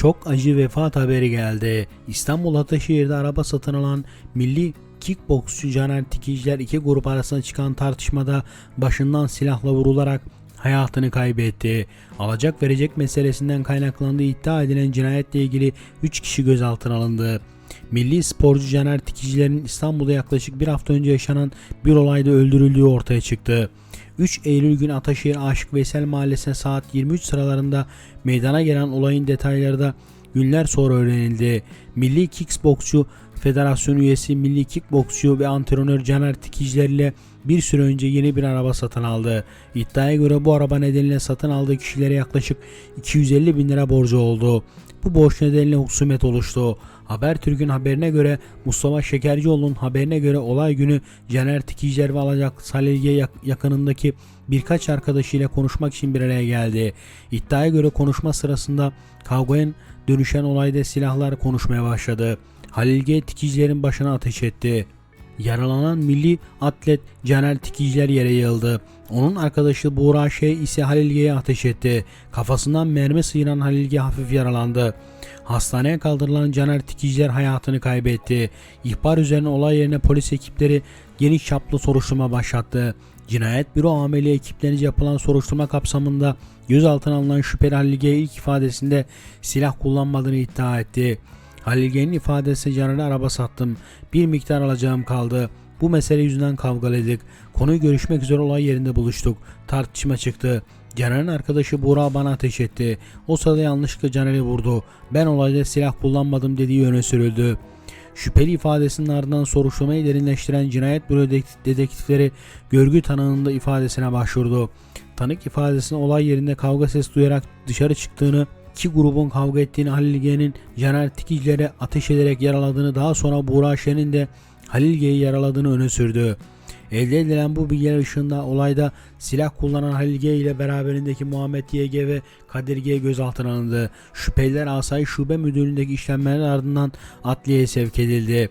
Çok acı vefat haberi geldi. İstanbul Ataşehir'de araba satın alan milli kickboksçu Caner Tikiciler iki grup arasında çıkan tartışmada başından silahla vurularak hayatını kaybetti. Alacak verecek meselesinden kaynaklandığı iddia edilen cinayetle ilgili 3 kişi gözaltına alındı. Milli sporcu Caner Tikicilerin İstanbul'da yaklaşık bir hafta önce yaşanan bir olayda öldürüldüğü ortaya çıktı. 3 Eylül günü Ataşehir Aşık Veysel Mahallesi'ne saat 23 sıralarında meydana gelen olayın detayları da günler sonra öğrenildi. Milli Kickboksçu Federasyonu üyesi Milli Kickboksçu ve antrenör Caner Tikiciler ile bir süre önce yeni bir araba satın aldı. İddiaya göre bu araba nedeniyle satın aldığı kişilere yaklaşık 250 bin lira borcu oldu. Bu borç nedeniyle husumet oluştu. Habertürk'ün haberine göre Mustafa Şekercioğlu'nun haberine göre olay günü Caner Tikiciler ve Alacak Salilge yak- yakınındaki birkaç arkadaşıyla konuşmak için bir araya geldi. İddiaya göre konuşma sırasında kavgaya dönüşen olayda silahlar konuşmaya başladı. Halil G. Tikicilerin başına ateş etti. Yaralanan milli atlet Caner Tikiciler yere yığıldı. Onun arkadaşı Buğra Şey ise Halil G'ye ateş etti. Kafasından mermi sıyıran Halil G hafif yaralandı. Hastaneye kaldırılan Caner Tikiciler hayatını kaybetti. İhbar üzerine olay yerine polis ekipleri geniş çaplı soruşturma başlattı. Cinayet büro ameli ekiplerince yapılan soruşturma kapsamında gözaltına alınan şüpheli Halil G ilk ifadesinde silah kullanmadığını iddia etti. Halil G'nin ifadesi Caner'e araba sattım. Bir miktar alacağım kaldı. Bu mesele yüzünden kavgaladık. Konuyu görüşmek üzere olay yerinde buluştuk. Tartışma çıktı. Caner'in arkadaşı Buğra bana ateş etti. O sırada yanlışlıkla Caner'i vurdu. Ben olayda silah kullanmadım dediği öne sürüldü. Şüpheli ifadesinin ardından soruşturmayı derinleştiren cinayet büro dedek- dedektifleri görgü tanığında ifadesine başvurdu. Tanık ifadesinde olay yerinde kavga sesi duyarak dışarı çıktığını, iki grubun kavga ettiğini Halil G'nin Caner Tikicilere ateş ederek yaraladığını daha sonra Buğra Şen'in de Halil G'yi yaraladığını öne sürdü. Elde edilen bu bilgiler ışığında olayda silah kullanan Halil G ile beraberindeki Muhammed YG ve Kadir G gözaltına alındı. Şüpheliler Asayiş Şube Müdürlüğü'ndeki işlemlerin ardından adliyeye sevk edildi.